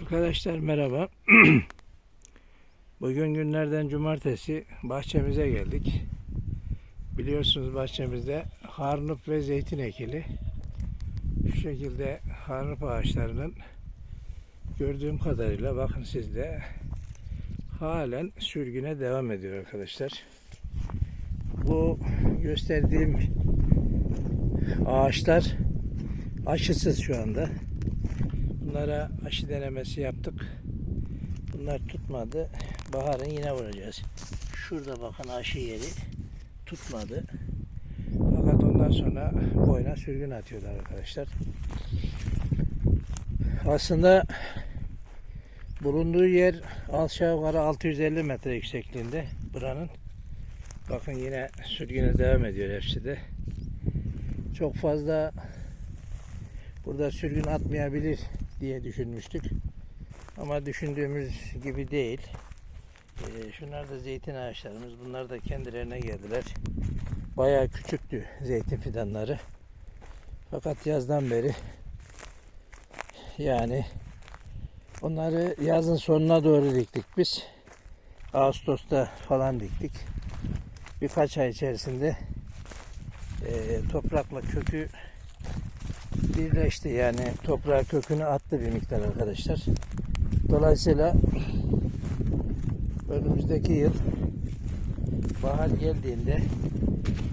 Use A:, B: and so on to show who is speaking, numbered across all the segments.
A: Arkadaşlar merhaba. Bugün günlerden cumartesi bahçemize geldik. Biliyorsunuz bahçemizde harnup ve zeytin ekili. Şu şekilde harnup ağaçlarının gördüğüm kadarıyla bakın siz de halen sürgüne devam ediyor arkadaşlar. Bu gösterdiğim ağaçlar aşısız şu anda. Bunlara aşı denemesi yaptık. Bunlar tutmadı. Baharın yine vuracağız. Şurada bakın aşı yeri tutmadı. Fakat ondan sonra boyuna sürgün atıyorlar arkadaşlar. Aslında bulunduğu yer aşağı yukarı 650 metre yüksekliğinde buranın. Bakın yine sürgüne devam ediyor hepsi de. Çok fazla burada sürgün atmayabilir diye düşünmüştük. Ama düşündüğümüz gibi değil. Ee, şunlar da zeytin ağaçlarımız. Bunlar da kendilerine geldiler. Bayağı küçüktü zeytin fidanları. Fakat yazdan beri yani onları yazın sonuna doğru diktik biz. Ağustos'ta falan diktik. Birkaç ay içerisinde e, toprakla kökü birleşti yani toprağa kökünü attı bir miktar arkadaşlar. Dolayısıyla önümüzdeki yıl bahar geldiğinde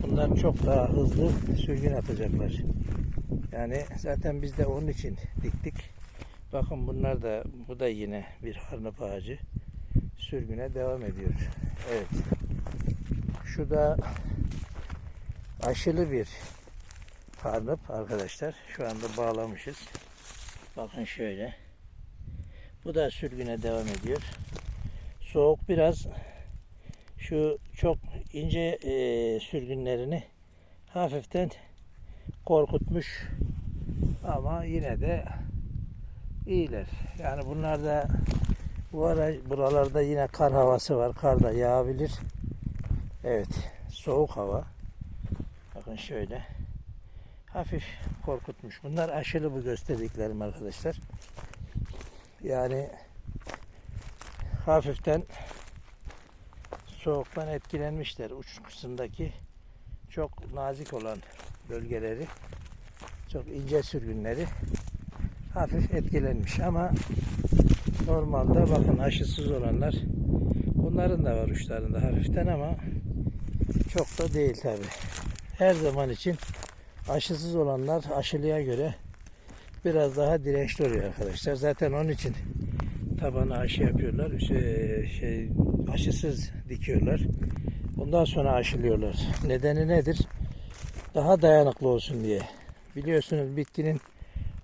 A: bunlar çok daha hızlı sürgün atacaklar. Yani zaten biz de onun için diktik. Bakın bunlar da bu da yine bir harnap ağacı sürgüne devam ediyor. Evet. Şu da aşılı bir harnap arkadaşlar. Şu anda bağlamışız. Bakın şöyle. Bu da sürgüne devam ediyor. Soğuk biraz şu çok ince e, sürgünlerini hafiften korkutmuş. Ama yine de iyiler. Yani bunlar da bu ara buralarda yine kar havası var. Kar da yağabilir. Evet. Soğuk hava. Bakın şöyle hafif korkutmuş. Bunlar aşılı bu gösterdiklerim arkadaşlar. Yani hafiften soğuktan etkilenmişler. Uç kısımdaki çok nazik olan bölgeleri, çok ince sürgünleri hafif etkilenmiş ama normalde bakın aşısız olanlar bunların da var uçlarında hafiften ama çok da değil tabi. Her zaman için aşısız olanlar aşılıya göre biraz daha dirençli oluyor arkadaşlar. Zaten onun için tabana aşı yapıyorlar. Şey, şey, aşısız dikiyorlar. Ondan sonra aşılıyorlar. Nedeni nedir? Daha dayanıklı olsun diye. Biliyorsunuz bitkinin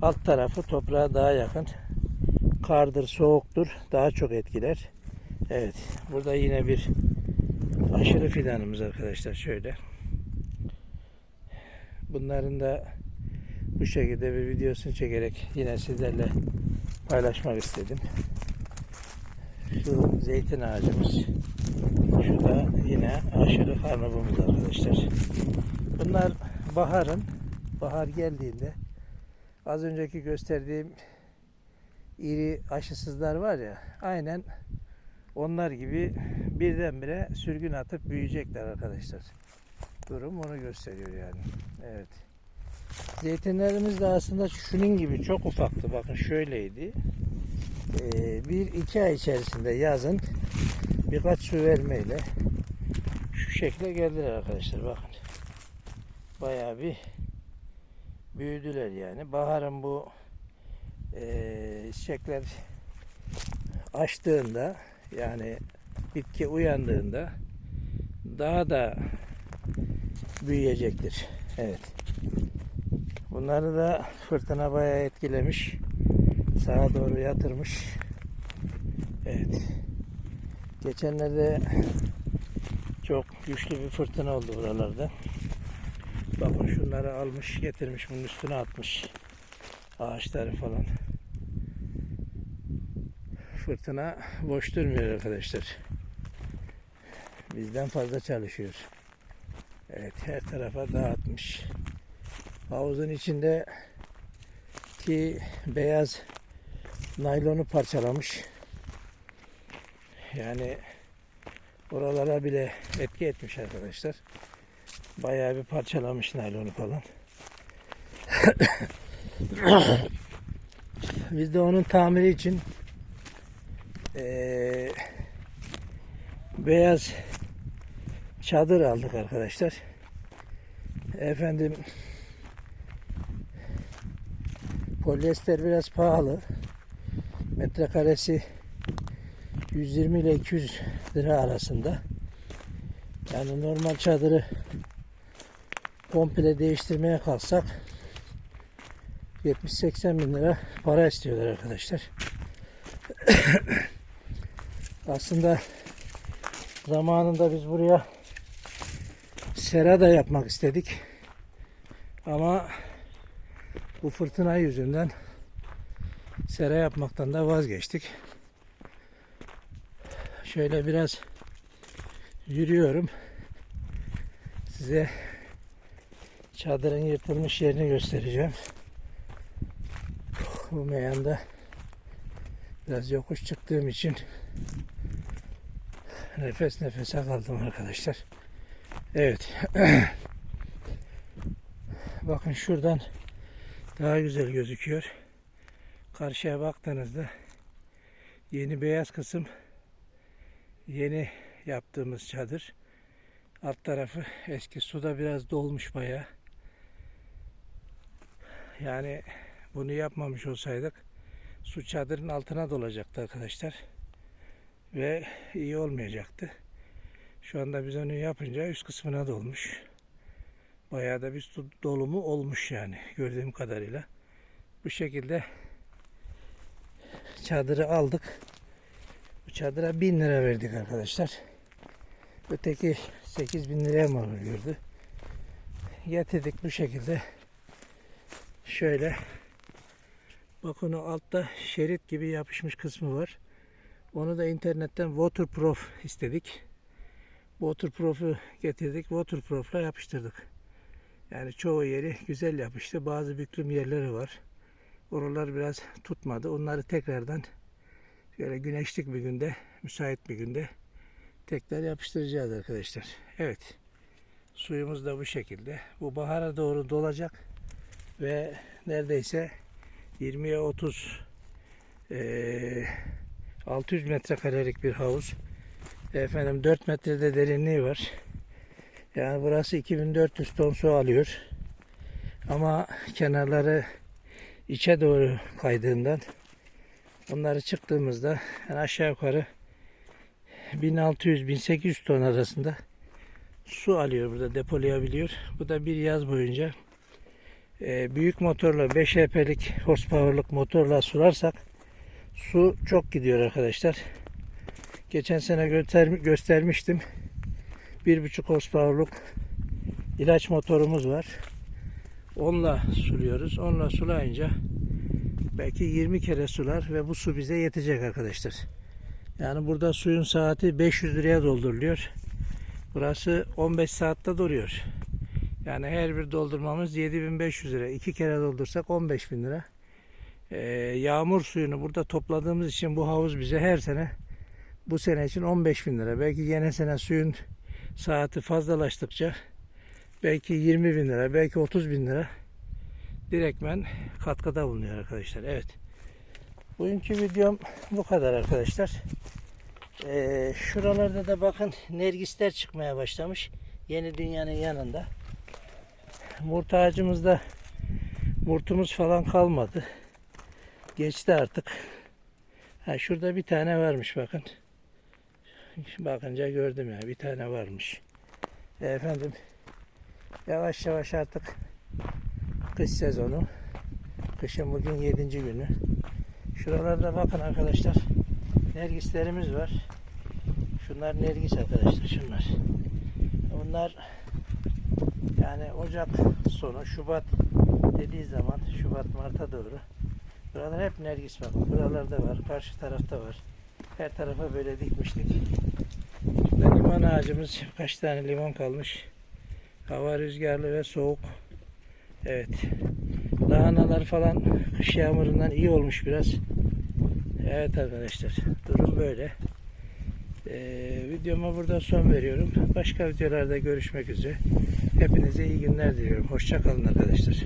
A: alt tarafı toprağa daha yakın. Kardır, soğuktur. Daha çok etkiler. Evet. Burada yine bir aşırı fidanımız arkadaşlar. Şöyle. Bunların da bu şekilde bir videosunu çekerek yine sizlerle paylaşmak istedim. Şu zeytin ağacımız. Şu da yine aşırı karnabımız arkadaşlar. Bunlar baharın bahar geldiğinde az önceki gösterdiğim iri aşısızlar var ya aynen onlar gibi birdenbire sürgün atıp büyüyecekler arkadaşlar durum onu gösteriyor yani. Evet. Zeytinlerimiz de aslında şunun gibi çok ufaktı. Bakın şöyleydi. Ee, bir iki ay içerisinde yazın birkaç su vermeyle şu şekle geldiler arkadaşlar. Bakın. Bayağı bir büyüdüler yani. Baharın bu e, çiçekler açtığında yani bitki uyandığında daha da büyüyecektir. Evet. Bunları da fırtına bayağı etkilemiş. Sağa doğru yatırmış. Evet. Geçenlerde çok güçlü bir fırtına oldu buralarda. Bakın şunları almış getirmiş bunun üstüne atmış. Ağaçları falan. Fırtına boş durmuyor arkadaşlar. Bizden fazla çalışıyor. Evet her tarafa dağıtmış. Havuzun içinde ki beyaz naylonu parçalamış. Yani oralara bile etki etmiş arkadaşlar. Bayağı bir parçalamış naylonu falan. Biz de onun tamiri için eee, beyaz çadır aldık arkadaşlar. Efendim polyester biraz pahalı. Metrekaresi 120 ile 200 lira arasında. Yani normal çadırı komple değiştirmeye kalksak 70-80 bin lira para istiyorlar arkadaşlar. Aslında zamanında biz buraya sera da yapmak istedik. Ama bu fırtına yüzünden sera yapmaktan da vazgeçtik. Şöyle biraz yürüyorum. Size çadırın yırtılmış yerini göstereceğim. Bu meyanda biraz yokuş çıktığım için nefes nefese kaldım arkadaşlar. Evet. Bakın şuradan daha güzel gözüküyor. Karşıya baktığınızda yeni beyaz kısım yeni yaptığımız çadır. Alt tarafı eski suda biraz dolmuş bayağı. Yani bunu yapmamış olsaydık su çadırın altına dolacaktı arkadaşlar. Ve iyi olmayacaktı. Şu anda biz onu yapınca üst kısmına dolmuş. Bayağı da bir dolumu olmuş yani gördüğüm kadarıyla. Bu şekilde çadırı aldık. Bu çadıra 1000 lira verdik arkadaşlar. Öteki 8000 liraya mal oluyordu. Getirdik bu şekilde. Şöyle bakın o altta şerit gibi yapışmış kısmı var. Onu da internetten waterproof istedik. Waterproof'u getirdik. Waterproof'la yapıştırdık. Yani çoğu yeri güzel yapıştı. Bazı büklüm yerleri var. Oralar biraz tutmadı. Onları tekrardan şöyle güneşlik bir günde, müsait bir günde tekrar yapıştıracağız arkadaşlar. Evet. Suyumuz da bu şekilde. Bu bahara doğru dolacak ve neredeyse 20'ye 30 eee 600 metrekarelik bir havuz. Efendim 4 metrede derinliği var. Yani burası 2400 ton su alıyor. Ama kenarları içe doğru kaydığından onları çıktığımızda yani aşağı yukarı 1600-1800 ton arasında su alıyor burada depolayabiliyor. Bu da bir yaz boyunca e, büyük motorla 5 HP'lik horsepower'lık motorla sularsak su çok gidiyor arkadaşlar. Geçen sene göster göstermiştim. 1.5 horsepower'lık ilaç motorumuz var. Onunla suluyoruz. Onunla sulayınca belki 20 kere sular ve bu su bize yetecek arkadaşlar. Yani burada suyun saati 500 liraya dolduruluyor. Burası 15 saatte duruyor. Yani her bir doldurmamız 7500 lira. İki kere doldursak 15 bin lira. Ee, yağmur suyunu burada topladığımız için bu havuz bize her sene bu sene için 15 bin lira. Belki yine sene suyun saati fazlalaştıkça belki 20 bin lira, belki 30 bin lira direktmen katkıda bulunuyor arkadaşlar. Evet. Bugünkü videom bu kadar arkadaşlar. Ee, şuralarda da bakın nergisler çıkmaya başlamış. Yeni dünyanın yanında. Murt ağacımızda murtumuz falan kalmadı. Geçti artık. Ha, şurada bir tane varmış bakın. Bakınca gördüm ya bir tane varmış. E, efendim yavaş yavaş artık kış sezonu. Kışın bugün 7. günü. Şuralarda bakın arkadaşlar. Nergislerimiz var. Şunlar nergis arkadaşlar şunlar. Bunlar yani Ocak sonu Şubat dediği zaman Şubat Mart'a doğru Buralar hep nergis bakın. Buralarda var. Karşı tarafta var. Her tarafa böyle dikmiştik. Burada limon ağacımız. Kaç tane limon kalmış. Hava rüzgarlı ve soğuk. Evet. Lahanalar falan kış yağmurundan iyi olmuş biraz. Evet arkadaşlar durum böyle. Ee, videoma burada son veriyorum. Başka videolarda görüşmek üzere. Hepinize iyi günler diliyorum. Hoşça kalın arkadaşlar.